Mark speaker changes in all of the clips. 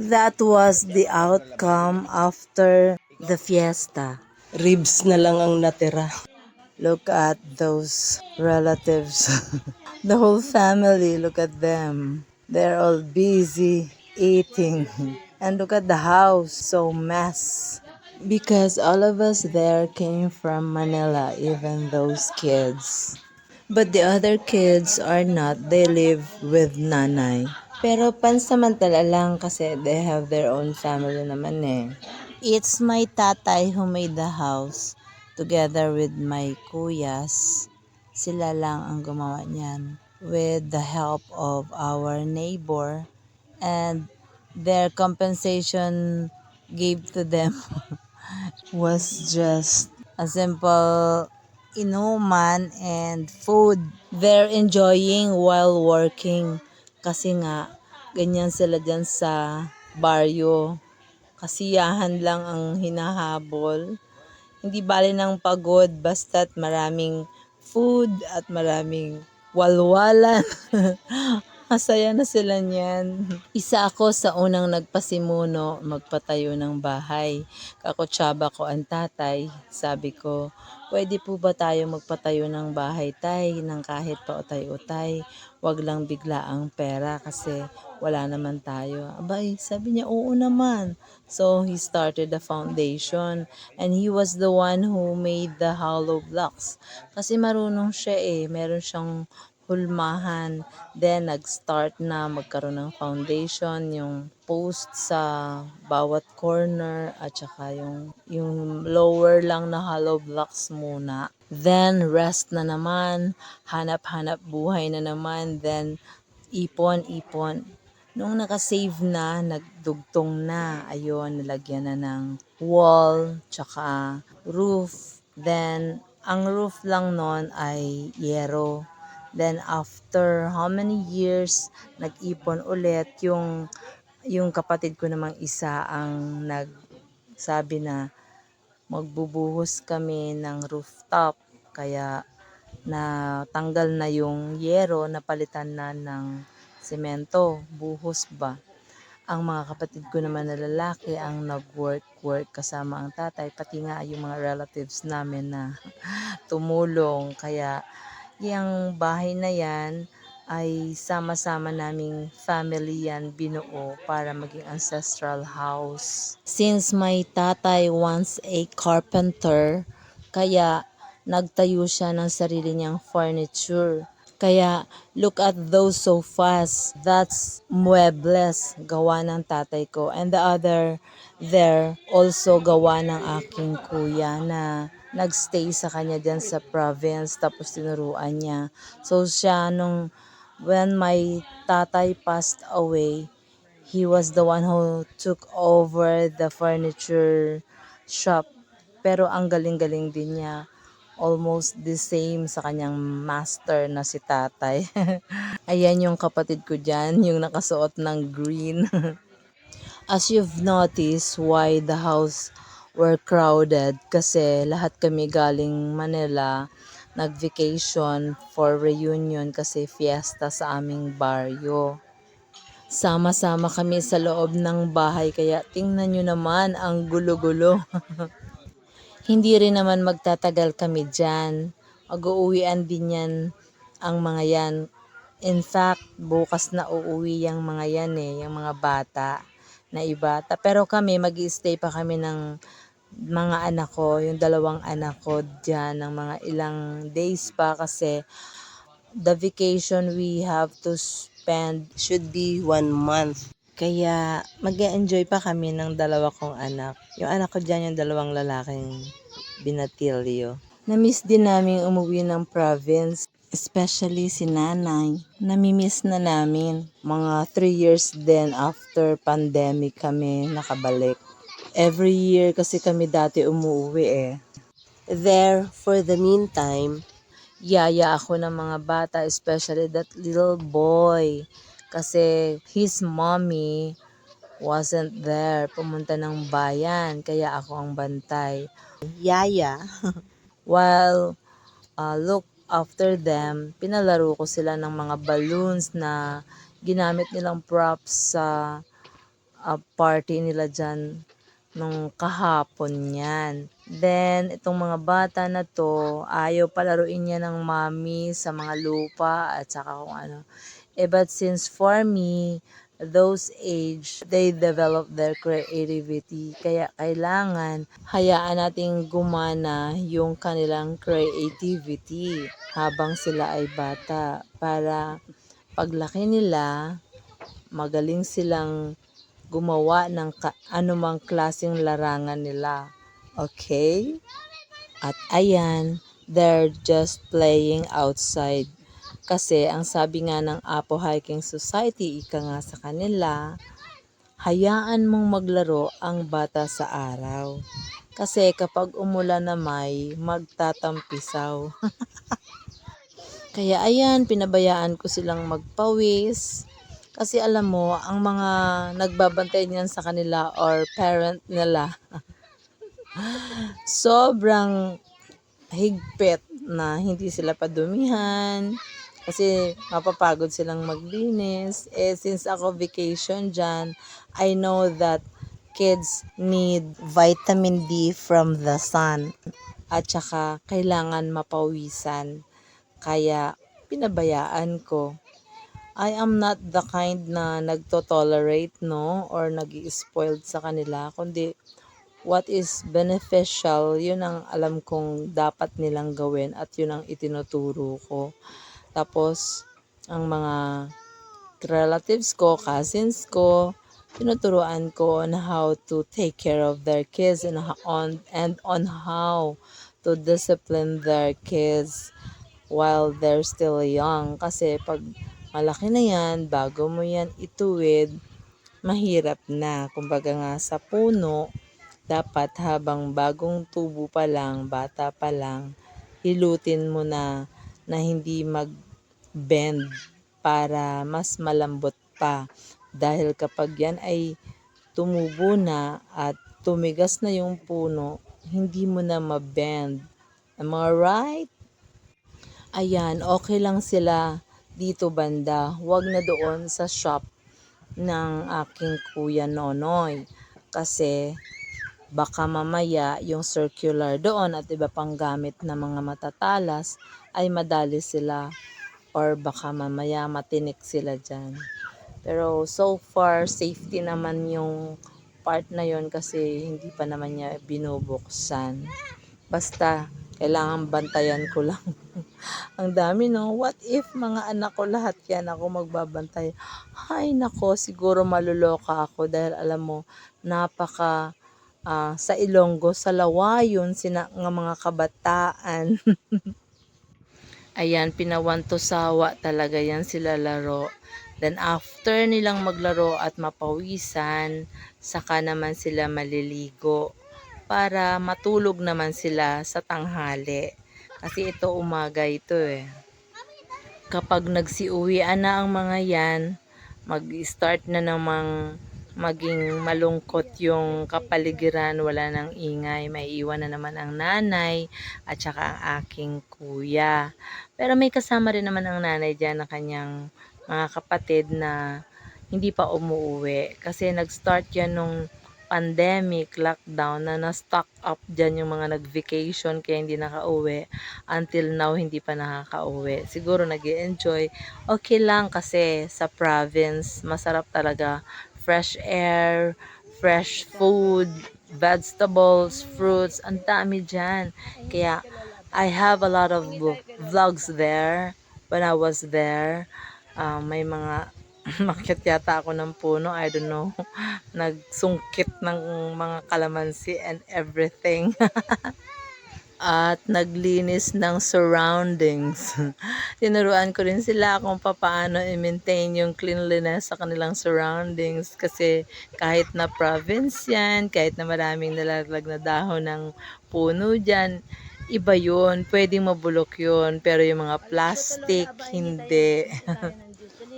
Speaker 1: That was the outcome after the fiesta.
Speaker 2: Ribs na lang ang natira.
Speaker 1: Look at those relatives. the whole family, look at them. They're all busy eating. And look at the house, so mess. Because all of us there came from Manila, even those kids. But the other kids are not. They live with nanay. Pero pansamantala lang kasi they have their own family naman eh. It's my tatay who made the house together with my kuyas. Sila lang ang gumawa niyan with the help of our neighbor and their compensation gave to them was just a simple inuman and food. They're enjoying while working kasi nga ganyan sila dyan sa baryo. Kasiyahan lang ang hinahabol. Hindi bali ng pagod basta't maraming food at maraming walwalan. Masaya na sila niyan. Isa ako sa unang nagpasimuno magpatayo ng bahay. Kakutsaba ko ang tatay. Sabi ko, pwede po ba tayo magpatayo ng bahay tay ng kahit pautay-utay? Wag lang bigla ang pera kasi wala naman tayo. Abay, sabi niya, oo naman. So, he started the foundation and he was the one who made the hollow blocks. Kasi marunong siya eh. Meron siyang hulmahan. Then, nag-start na magkaroon ng foundation, yung post sa bawat corner, at saka yung, yung lower lang na hollow blocks muna. Then, rest na naman, hanap-hanap buhay na naman, then, ipon-ipon. Nung nakasave na, nagdugtong na, ayun, nilagyan na ng wall, tsaka roof. Then, ang roof lang nun ay yero. Then after how many years, nag-ipon ulit yung yung kapatid ko namang isa ang nagsabi na magbubuhos kami ng rooftop. Kaya na tanggal na yung yero, napalitan na ng semento, buhos ba. Ang mga kapatid ko naman na lalaki ang nag-work-work kasama ang tatay, pati nga yung mga relatives namin na tumulong. Kaya yung bahay na yan ay sama-sama naming family yan binuo para maging ancestral house. Since my tatay once a carpenter, kaya nagtayo siya ng sarili niyang furniture. Kaya look at those sofas. That's muebles gawa ng tatay ko. And the other there also gawa ng aking kuya na nagstay sa kanya dyan sa province tapos tinuruan niya. So siya nung when my tatay passed away, he was the one who took over the furniture shop. Pero ang galing-galing din niya. Almost the same sa kanyang master na si tatay. Ayan yung kapatid ko dyan, yung nakasuot ng green. As you've noticed why the house were crowded kasi lahat kami galing Manila nag-vacation for reunion kasi fiesta sa aming baryo. Sama-sama kami sa loob ng bahay kaya tingnan nyo naman ang gulo-gulo. Hindi rin naman magtatagal kami dyan. Mag-uuwian din yan ang mga yan. In fact, bukas na uuwi yung mga yan eh, yung mga bata na ibata. Pero kami, mag stay pa kami ng mga anak ko, yung dalawang anak ko dyan ng mga ilang days pa kasi the vacation we have to spend
Speaker 2: Should be one month.
Speaker 1: kaya mag enjoy pa kami ng dalawa kong anak. Yung anak ko dyan, yung dalawang lalaking binatilyo. Namiss din namin umuwi ng province, especially si nanay. Namimiss na namin. Mga 3 years din after pandemic kami nakabalik. Every year kasi kami dati umuwi eh.
Speaker 2: There, for the meantime,
Speaker 1: yaya ako ng mga bata, especially that little boy. Kasi his mommy wasn't there. Pumunta ng bayan, kaya ako ang bantay.
Speaker 2: yaya,
Speaker 1: While uh, look after them, pinalaro ko sila ng mga balloons na ginamit nilang props sa ah, party nila dyan nung kahapon yan. Then, itong mga bata na to, ayaw palaruin niya ng mami sa mga lupa at saka kung ano. Eh, but since for me, those age, they develop their creativity. Kaya kailangan hayaan nating gumana yung kanilang creativity habang sila ay bata para paglaki nila, magaling silang gumawa ng ka- anumang klaseng larangan nila. Okay? At ayan, they're just playing outside. Kasi ang sabi nga ng Apo Hiking Society, ika nga sa kanila, hayaan mong maglaro ang bata sa araw. Kasi kapag umulan na may, magtatampisaw. Kaya ayan, pinabayaan ko silang magpawis. Kasi alam mo, ang mga nagbabantay niyan sa kanila or parent nila, sobrang higpit na hindi sila padumihan. Kasi mapapagod silang maglinis. Eh, since ako vacation dyan, I know that kids need vitamin D from the sun. At saka, kailangan mapawisan. Kaya, pinabayaan ko. I am not the kind na nagto-tolerate, no? Or nag spoiled sa kanila. Kundi, what is beneficial, yun ang alam kong dapat nilang gawin at yun ang itinuturo ko. Tapos, ang mga relatives ko, cousins ko, tinuturuan ko on how to take care of their kids and on and on how to discipline their kids while they're still young. Kasi pag malaki na yan, bago mo yan ituwid, mahirap na. Kumbaga nga sa puno, dapat habang bagong tubo pa lang, bata pa lang, hilutin mo na na hindi mag-bend para mas malambot pa. Dahil kapag yan ay tumubo na at tumigas na yung puno, hindi mo na ma-bend. Am I right? Ayan, okay lang sila dito banda. Huwag na doon sa shop ng aking kuya Nonoy. Kasi baka mamaya yung circular doon at iba pang gamit na mga matatalas ay madali sila or baka mamaya matinik sila dyan. Pero so far, safety naman yung part na yon kasi hindi pa naman niya binubuksan. Basta, kailangan bantayan ko lang. Ang dami no, what if mga anak ko lahat yan ako magbabantay? Hay nako, siguro maluloka ako dahil alam mo, napaka ah, sa Ilonggo, sa Lawayon, sina nga mga kabataan. Ayan, pinawanto sawa talaga yan sila laro. Then after nilang maglaro at mapawisan, saka naman sila maliligo para matulog naman sila sa tanghali. Kasi ito umaga ito eh. Kapag nagsiuwian na ang mga yan, mag-start na namang maging malungkot yung kapaligiran, wala nang ingay, may iwan na naman ang nanay at saka ang aking kuya. Pero may kasama rin naman ang nanay dyan na kanyang mga kapatid na hindi pa umuwi. Kasi nag-start yan nung pandemic, lockdown, na na-stock up dyan yung mga nag-vacation kaya hindi nakauwi. Until now, hindi pa nakakauwi. Siguro nag enjoy Okay lang kasi sa province, masarap talaga. Fresh air, fresh food, vegetables, fruits, ang dami dyan. Kaya, I have a lot of vlogs there when I was there. Ah, may mga makyat yata ako ng puno, I don't know. Nagsungkit ng mga kalamansi and everything. At naglinis ng surroundings. Tinuruan ko rin sila kung paano i-maintain yung cleanliness sa kanilang surroundings kasi kahit na province yan, kahit na maraming nalaglag na dahon ng puno dyan, iba yun, pwedeng mabulok yun, pero yung mga plastic, hindi.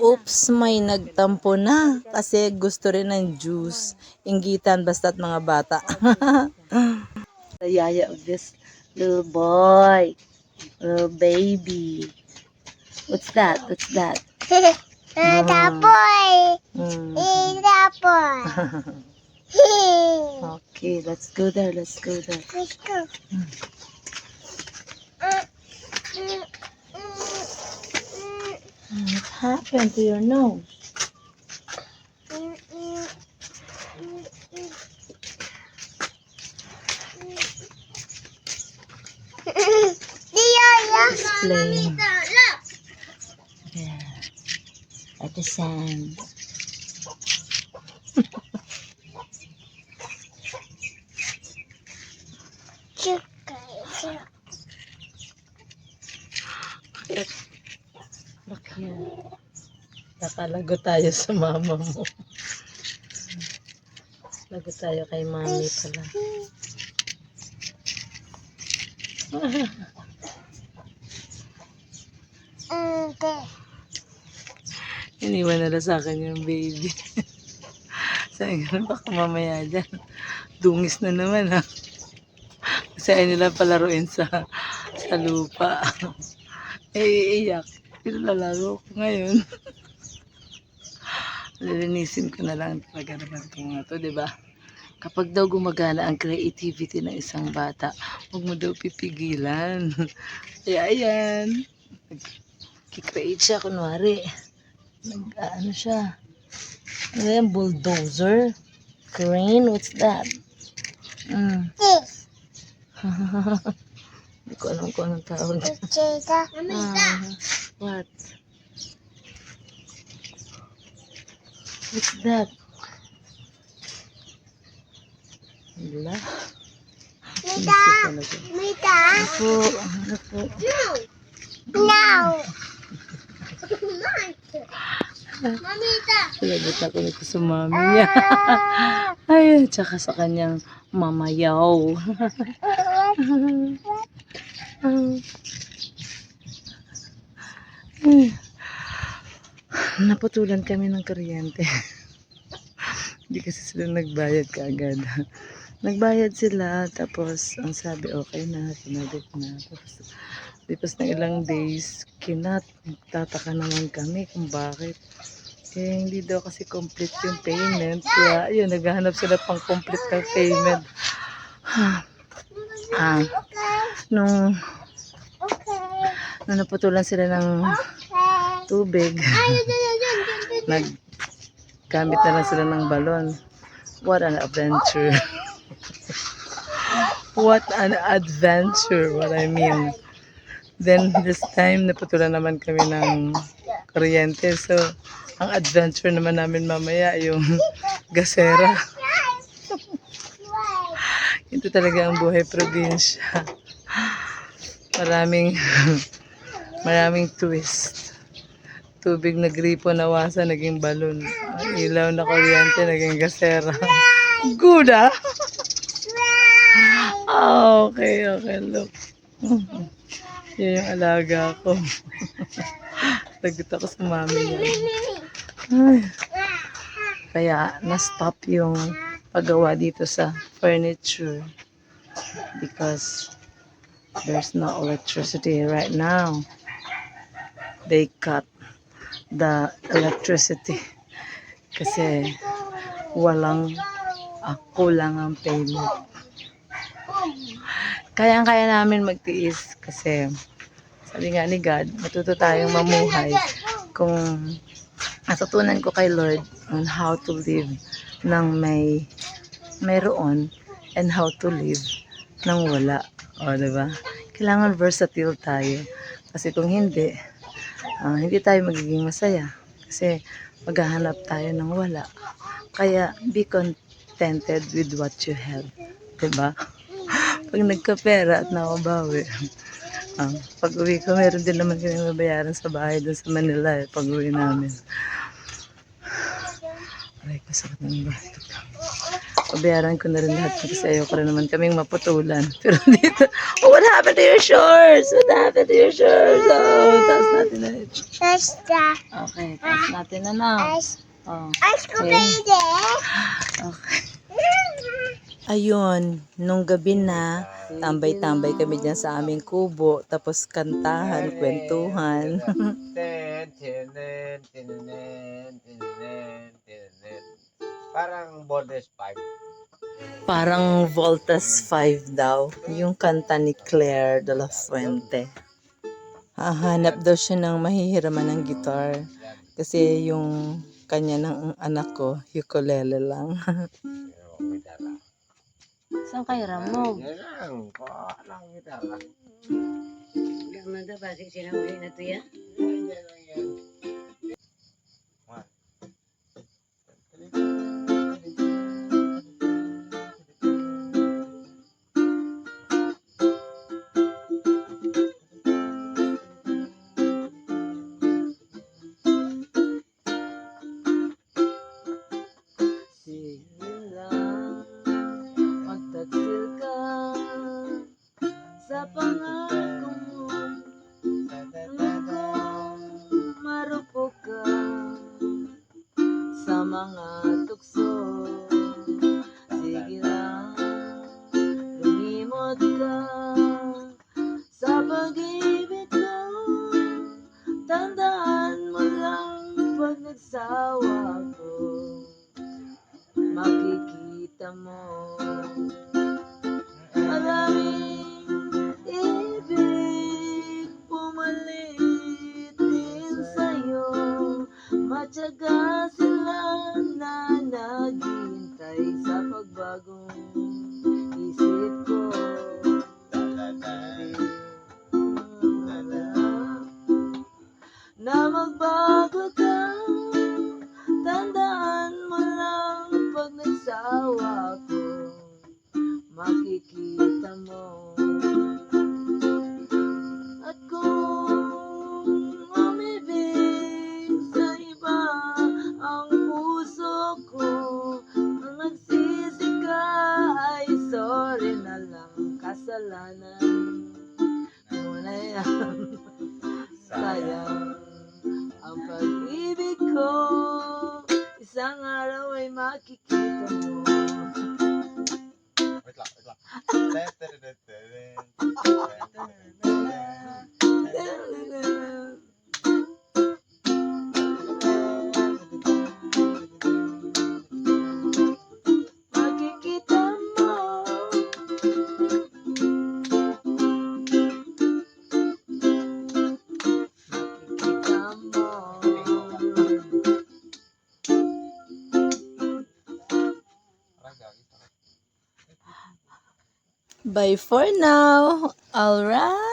Speaker 1: Oops, may nagtampo na kasi gusto rin ng juice. Inggitan basta't mga bata. the yaya of this little boy, little baby. What's that? What's that? Mm.
Speaker 3: Let's
Speaker 1: okay, let's go there. Let's go there.
Speaker 3: go.
Speaker 1: What happened to your nose? It's playing. There. At the sand. Look here. Nakalago tayo sa mama mo. Lago tayo kay mami pala. Iniwan na lang sa akin yung baby. Sabi nga baka mamaya dyan. Dungis na naman ha. Kasi nila palaruin sa, sa lupa. eh, iiyak. Pinalalaro ko ngayon. Lilinisin ko na lang talaga naman itong mga to, di ba? Kapag daw gumagana ang creativity ng isang bata, huwag mo daw pipigilan. Kaya ayan. Kikreate siya, kunwari. Nag, ano siya? Ano yan? Bulldozer? Crane? What's that? Mm. Hindi ko alam kung anong tawag. Ah, what? What's that? Wala. Isip talaga. Ano po? Ano po? Lagot ako nito sa mami niya. Ay, tsaka sa kanyang mamayaw. Ay. Naputulan kami ng kuryente. Hindi kasi sila nagbayad kaagad. Nagbayad sila, tapos ang sabi okay na, pinabit na. Tapos, lipas ng ilang days, kinat, tataka naman kami kung bakit. Eh, hindi daw kasi complete yung payment. Kaya, yun, naghahanap sila pang complete ng payment. ah, nung, nung naputulan sila ng tubig, nag, gamit na lang sila ng balon. What an adventure. What an adventure, what I mean. Then, this time, naputulan naman kami ng kuryente. So, ang adventure naman namin mamaya, yung gasera. Ito talaga ang buhay probinsya. Maraming, maraming twist. Tubig na gripo nawasa, naging balon. Ilaw na kuryente, naging gasera. Good ah! Okay, okay, look. Yan yung alaga ko. Lagot ako sa mami niya. Ay. Kaya, na-stop yung paggawa dito sa furniture. Because there's no electricity right now. They cut the electricity. Kasi walang ah, kulang ang payment. Kayang-kaya namin magtiis kasi sabi nga ni God, matuto tayong mamuhay kung natutunan ko kay Lord on how to live ng may mayroon and how to live nang wala. O, ba? Kailangan versatile tayo. Kasi kung hindi, ah, hindi tayo magiging masaya. Kasi maghahanap tayo ng wala. Kaya be contented with what you have. Diba? Pag nagkapera at nakabawi, ah, pag uwi ko, meron din naman kami mabayaran sa bahay doon sa Manila eh, pag uwi namin. Aray, kasakit ng batok. Pabayaran ko na rin lahat kasi ayoko rin naman kaming maputulan. Pero dito, oh, what happened to your shorts? What happened to your shorts? Oh, taas natin na. Okay, taas natin na na. Oh, okay. Ayun, nung gabi na, tambay-tambay kami dyan sa aming kubo, tapos kantahan, kwentuhan.
Speaker 4: Parang Bondes 5.
Speaker 1: Parang Voltas 5 daw. Yung kanta ni Claire de la Fuente. Hahanap daw siya ng mahihiraman ng gitar. Kasi yung kanya ng anak ko, ukulele lang.
Speaker 3: Saan kayo ramo?
Speaker 4: Yan lang. Lang
Speaker 3: na daw ba sinahuli na to yan?
Speaker 4: Yan, yan lang yan.
Speaker 1: Pag nagsawa ko makikita mo maraming ibig pumalit din sa'yo. Matyaga sila na naghihintay sa pagbagong isip ko. Na magbago pag that, that, that, that. Bye for now. All right.